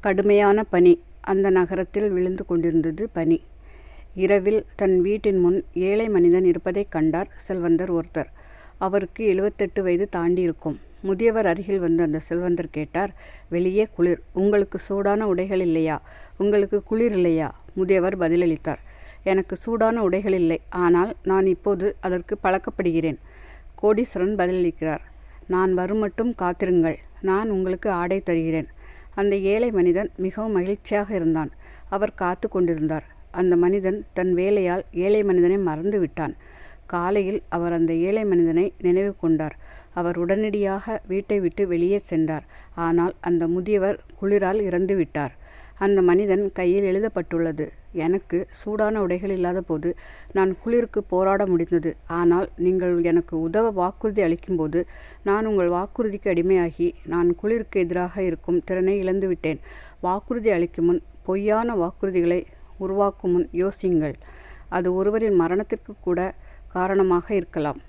கடுமையான பனி அந்த நகரத்தில் விழுந்து கொண்டிருந்தது பனி. இரவில் தன் வீட்டின் முன் ஏழை மனிதன் இருப்பதைக் கண்டார் செல்வந்தர் ஒருத்தர். அவருக்கு எழுபத்தெட்டு வயது தாண்டியிருக்கும். முதியவர் அருகில் வந்து அந்த செல்வந்தர் கேட்டார் வெளியே குளிர். உங்களுக்கு சூடான உடைகள் இல்லையா? உங்களுக்கு குளிர் இல்லையா? முதியவர் பதிலளித்தார் எனக்கு சூடான உடைகள் இல்லை. ஆனால் நான் இப்போது அதற்கு பழக்கப்படுகிறேன். கோடீஸ்வரன் பதிலளிக்கிறார் நான் வருமட்டும் காத்திருங்கள். நான் உங்களுக்கு ஆடை தருகிறேன். அந்த ஏழை மனிதன் மிகவும் மகிழ்ச்சியாக இருந்தான். அவர் காத்து கொண்டிருந்தார். அந்த மனிதன் தன் வேலையால் ஏழை மனிதனை மறந்து விட்டான். காலையில் அவர் அந்த ஏழை மனிதனை நினைவு கொண்டார். அவர் உடனடியாக வீட்டை விட்டு வெளியே சென்றார். ஆனால் அந்த முதியவர் குளிரால் இறந்து விட்டார். அந்த மனிதன் கையில் எழுதப்பட்டுள்ளது எனக்கு சூடான உடைகள் இல்லாதபோது நான் குளிருக்கு போராட முடிந்தது. ஆனால் நீங்கள் எனக்கு உதவ வாக்குறுதி அளிக்கும்போது நான் உங்கள் வாக்குறுதிக்கு அடிமையாகி நான் குளிருக்கு எதிராக இருக்கும் திறனை இழந்துவிட்டேன். வாக்குறுதி அளிக்கும் முன் பொய்யான வாக்குறுதிகளை உருவாக்கும் முன் யோசியுங்கள். அது ஒருவரின் மரணத்திற்கு கூட காரணமாக இருக்கலாம்.